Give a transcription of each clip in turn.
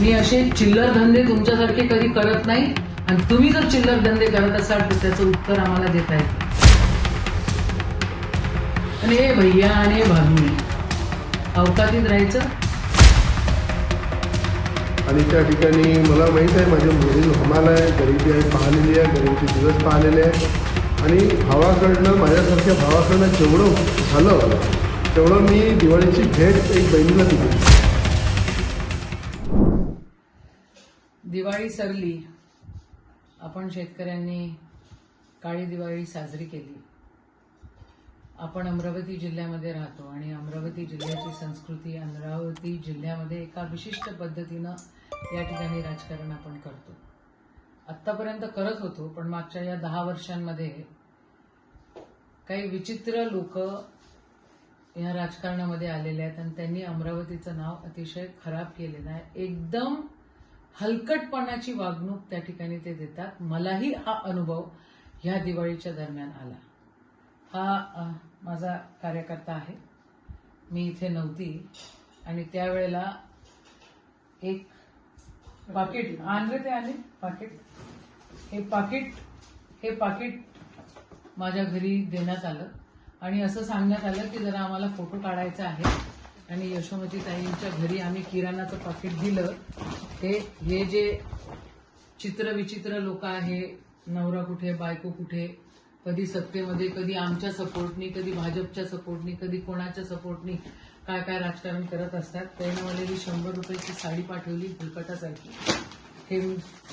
मी असे चिल्लर धंदे तुमच्यासारखे कधी करत नाही. आणि तुम्ही जर चिल्लर धंदे करत असाल तर त्याचं उत्तर आम्हाला देता येतं आणि हे भैया आणि हे भाभी. अवकातीत राहायचं? आणि त्या ठिकाणी मला माहीत आहे माझ्या मुलील हमाल आहे गरिबी आहे पाहिलेली आहे गरिबीचे दिवस पाहिलेले आहे आणि भावाकडनं माझ्यासारख्या भावाकडनं जेवढं झालं तेवढं मी दिवाळीची भेट एक बहिणीला दिली. दिवाळी सरली आपण शेतकऱ्यांनी काळी दिवाळी साजरी केली. आपण अमरावती जिल्ह्यामध्ये राहतो आणि अमरावती जिल्ह्याची संस्कृती अमरावती जिल्ह्यामध्ये एका विशिष्ट पद्धतीनं या ठिकाणी राजकारण आपण करतो. आत्तापर्यंत करत होतो पण मागच्या या दहा वर्षांमध्ये काही विचित्र लोक या राजकारणामध्ये आलेले आहेत आणि त्यांनी अमरावतीचं नाव अतिशय खराब केलेलं आहे. एकदम हलकटपणाची वागणूक त्या ठिकाणी ते देतात. मलाही हा अनुभव ह्या दिवाळीच्या दरम्यान आला. हा माझा कार्यकर्ता आहे. मी इथे नव्हती आणि त्यावेळेला एक पाकिट आणले ते आले पाकिट. हे पाकिट हे पाकिट माझ्या घरी देण्यात आलं. आणि असं सांगण्यात आलं की जरा आम्हाला फोटो काढायचा आहे. आणि यशोमती ताईंच्या घरी आम्ही किराणाचं पाकिट दिलं. हे हे जे चित्रविचित्र लोक आहे नवरा कुठे बायको कुठे कधी सत्तेमध्ये कधी आमच्या सपोर्टनी कधी भाजपच्या सपोर्टनी कधी कोणाच्या सपोर्टनी काय काय राजकारण करत असतात त्यानं मला ही शंभर रुपयाची साडी पाठवली फुलकटासारखी. हे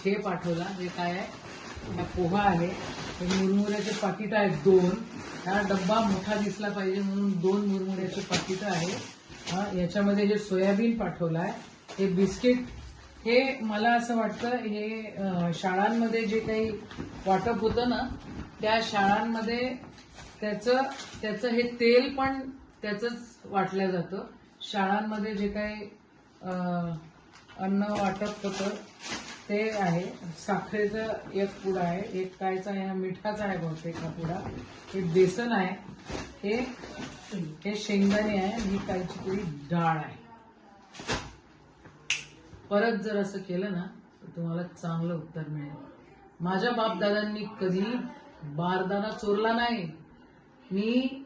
हे पाठवला हे काय आहे हा पोहा आहे. हे मुरमुऱ्याचे पाकिटं आहेत दोन. हा डब्बा मोठा दिसला पाहिजे म्हणून दोन मुरमुऱ्याचे पाकिटं आहे हा याच्यामध्ये जे सोयाबीन पाठवलं आहे हे बिस्किट हे मला असं वाटतं हे शाळांमध्ये जे काही वाटप होतं ना त्या शाळांमध्ये त्याचं त्याचं हे तेल पण त्याचंच वाटलं जातं. शाळांमध्ये जे काही अन्न वाटप होतं ते आहे. साखरेचं एक पुडा आहे एक कायचा आहे हा मिठाचा आहे बहुतेक हा पुडा. हे बेसन आहे हे हे शेंगदाणे आहे आणि ही कायची तरी डाळ आहे. परत जर असं केलं ना तर तुम्हाला चांगलं उत्तर मिळेल. माझ्या बापदादांनी कधी बारदाना चोरला नाही. मी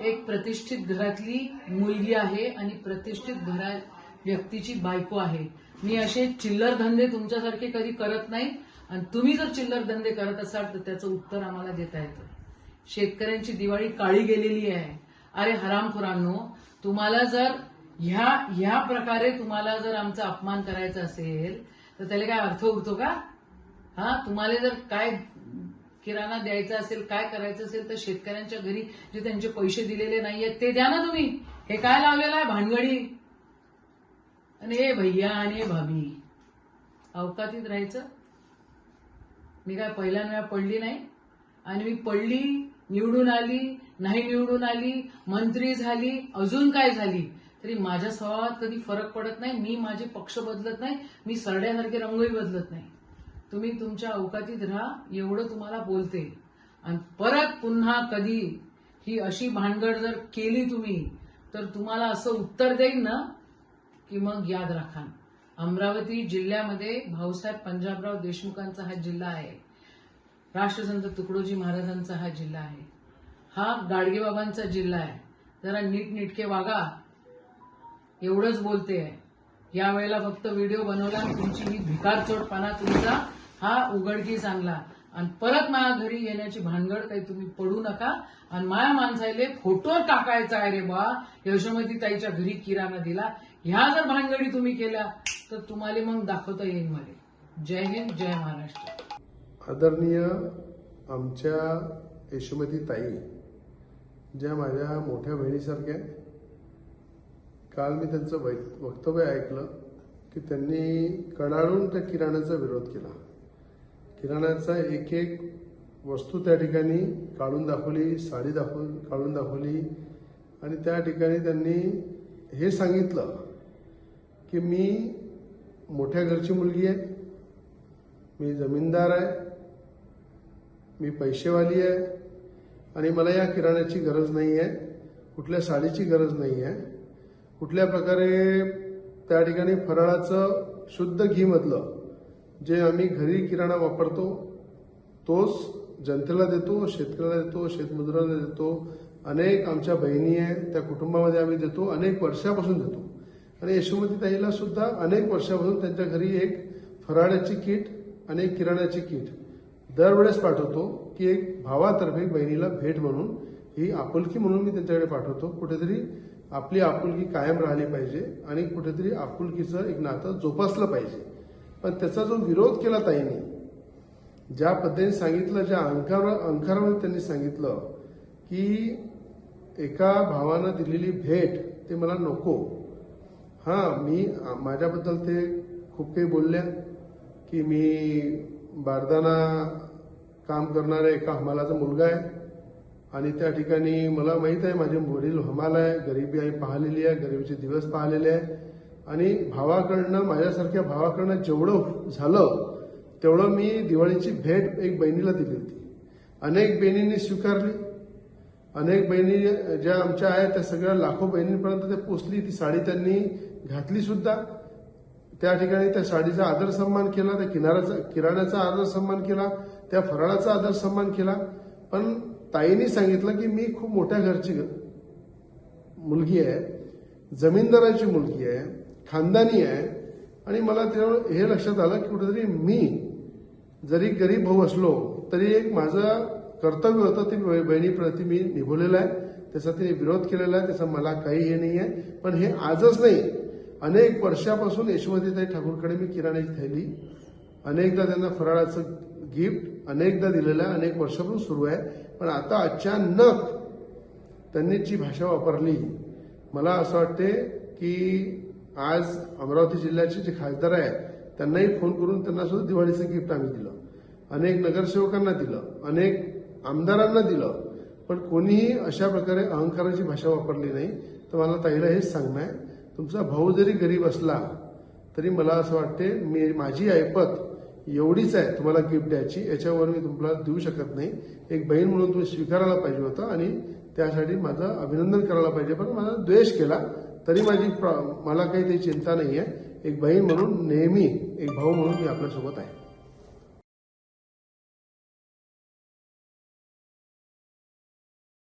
एक प्रतिष्ठित घरातली मुलगी आहे आणि प्रतिष्ठित घरा व्यक्तीची बायको आहे. मी असे चिल्लर धंदे तुमच्यासारखे कधी करत नाही. आणि तुम्ही जर चिल्लर धंदे करत असाल तर त्याचं उत्तर आम्हाला देता येतं. शेतकऱ्यांची दिवाळी काळी गेलेली आहे. अरे हरामखोरांनो तुम्हाला जर ह्या ह्या प्रकारे तुम्हाला जर आमचा अपमान करायचा असेल तर त्याला काय अर्थ उरतो का? हा तुम्हाला जर काय किराणा द्यायचा असेल काय करायचं असेल तर शेतकऱ्यांच्या घरी जे त्यांचे पैसे दिलेले नाहीयेत ते द्या ना तुम्ही. हे काय लावलेलं आहे? भानगडी. आणि हे भैया आणि हे भाभी. अवकातीत राहायचं. मी काय पहिल्यांदा वेळा पडली नाही. आणि मी पडली निवडून आली नाही निवडून आली मंत्री झाली अजून काय झाली? तरी माझ्या स्वभावात कधी फरक पडत नाही. मी माझे पक्ष बदलत नाही. मी सरड्यासारखे रंगही बदलत नाही. तुम्ही तुमच्या अवकातीत राहा. एवढं तुम्हाला बोलते. आणि परत पुन्हा कधी ही अशी भानगड जर केली तुम्ही तर तुम्हाला असं उत्तर देईन ना की मग याद राखा. अमरावती जिल्ह्यामध्ये भाऊसाहेब पंजाबराव देशमुखांचा हा जिल्हा आहे. राष्ट्रसंत तुकडोजी महाराजांचा हा जिल्हा आहे. हा गाडगेबाबांचा जिल्हा आहे. जरा नीटनेटके वागा. एवढंच बोलते आहे. यावेळेला फक्त व्हिडिओ बनवला आणि तुमची ही भिकारचोटपणा तुमचा हा उघडकी चांगला आणि परत माझ्या घरी येण्याची भानगड काही तुम्ही पडू नका. आणि माया माणसाले फोटो टाकायचा आहे रे बा. यशोमती ताईच्या घरी किराणा दिला. ह्या जर भानगडी तुम्ही केल्या तर तुम्हाला मग दाखवता येईल मला. जय हिंद जय महाराष्ट्र. आदरणीय आमच्या यशोमती ताई ज्या माझ्या मोठ्या बहिणीसारख्या आहेत. काल मी त्यांचं वै- वक्तव्य ऐकलं की त्यांनी कडाळून त्या किराण्याचा विरोध केला किराण्याचा एक एक वस्तू त्या ठिकाणी काढून दाखवली साडी दाखव काढून दाखवली आणि त्या ठिकाणी त्यांनी हे सांगितलं की मी मोठ्या घरची मुलगी आहे मी जमीनदार आहे मी पैसेवाली आहे आणि मला या किराण्याची गरज नाही आहे कुठल्या साडीची गरज नाही आहे. कुठल्या प्रकारे त्या ठिकाणी फराळाचं शुद्ध घीमधलं जे आम्ही घरी किराणा वापरतो तोच जनतेला देतो शेतकऱ्याला देतो शेतमजुराला देतो अनेक आमच्या बहिणी आहे त्या कुटुंबामध्ये आम्ही देतो अनेक वर्षापासून देतो. आणि यशोमती ताईला सुद्धा अनेक वर्षापासून त्यांच्या घरी एक फराळाची किट आणि एक किराण्याची किट. दरवेळेस पाठवतो की एक भावातर्फे बहिणीला भेट म्हणून ही आपुलकी म्हणून मी त्यांच्याकडे पाठवतो. कुठेतरी आपली आपुलकी कायम राहिली पाहिजे आणि कुठेतरी आपुलकीचं एक नातं जोपासलं पाहिजे. पण त्याचा जो विरोध केला ताईंनी ज्या पद्धतीने सांगितलं ज्या अंकार अंकारामध्ये त्यांनी सांगितलं की एका भावानं दिलेली भेट ते मला नको. हां मी माझ्याबद्दल ते खूप काही बोलल्या. की मी बारदाना काम करणाऱ्या एका हमालाचा मुलगा आहे. आणि त्या ठिकाणी मला माहीत आहे माझे वडील हमाल आहे गरिबी आई पाहिलेली आहे गरिबीचे दिवस पाहिलेले आहे. आणि भावाकडनं माझ्यासारख्या भावाकडनं जेवढं झालं तेवढं मी दिवाळीची भेट एक बहिणीला दिली होती. अनेक बहिणींनी स्वीकारली. अनेक बहिणी ज्या आमच्या आहेत त्या सगळ्या लाखो बहिणींपर्यंत ते पोचली. ती साडी त्यांनी घातली सुद्धा. त्या ठिकाणी त्या साडीचा आदर सन्मान केला त्या किनाऱ्याचा किराण्याचा आदर सन्मान केला त्या फराळाचा आदर सन्मान केला. पण ताईने सांगितलं की मी खूप मोठ्या घरची मुलगी आहे जमीनदाराची मुलगी आहे खानदानी आहे. आणि मला त्यामुळे हे लक्षात आलं की कुठेतरी मी जरी गरीब भाऊ असलो तरी एक माझं कर्तव्य होतं ते बहिणीप्रती मी निभवलेलं आहे. त्याचा तिने विरोध केलेला आहे त्याचा मला काही हे नाही आहे पण हे आजच नाही. अनेक वर्षापासून यशवंतीताई ठाकूरकडे मी किराण्याची थैली अनेकदा त्यांना फराळाचं गिफ्ट अनेकदा दिलेलं आहे अनेक वर्षापासून सुरू आहे. पण आता अचानक त्यांनी जी भाषा वापरली मला असं वाटते की आज अमरावती जिल्ह्याचे जे खासदार आहेत त्यांनाही फोन करून त्यांना सुद्धा दिवाळीचं गिफ्ट आम्ही दिलं. अनेक नगरसेवकांना दिलं अनेक आमदारांना दिलं. पण कोणीही अशा प्रकारे अहंकाराची भाषा वापरली नाही. तर मला ताईला हेच सांगणं आहे तुमचा भाऊ जरी गरीब असला तरी मला असं वाटते मी माझी ऐपत एवढीच आहे तुम्हाला गिफ्ट द्यायची. याच्यावर मी तुम्हाला देऊ शकत नाही. एक बहीण म्हणून तुम्ही स्वीकारायला पाहिजे होतं आणि त्यासाठी माझं अभिनंदन करायला पाहिजे. पण माझा द्वेष केला तरी माझी मला काही ते चिंता नाही आहे एक बहीण म्हणून नेहमी एक भाऊ म्हणून मी आपल्यासोबत आहे.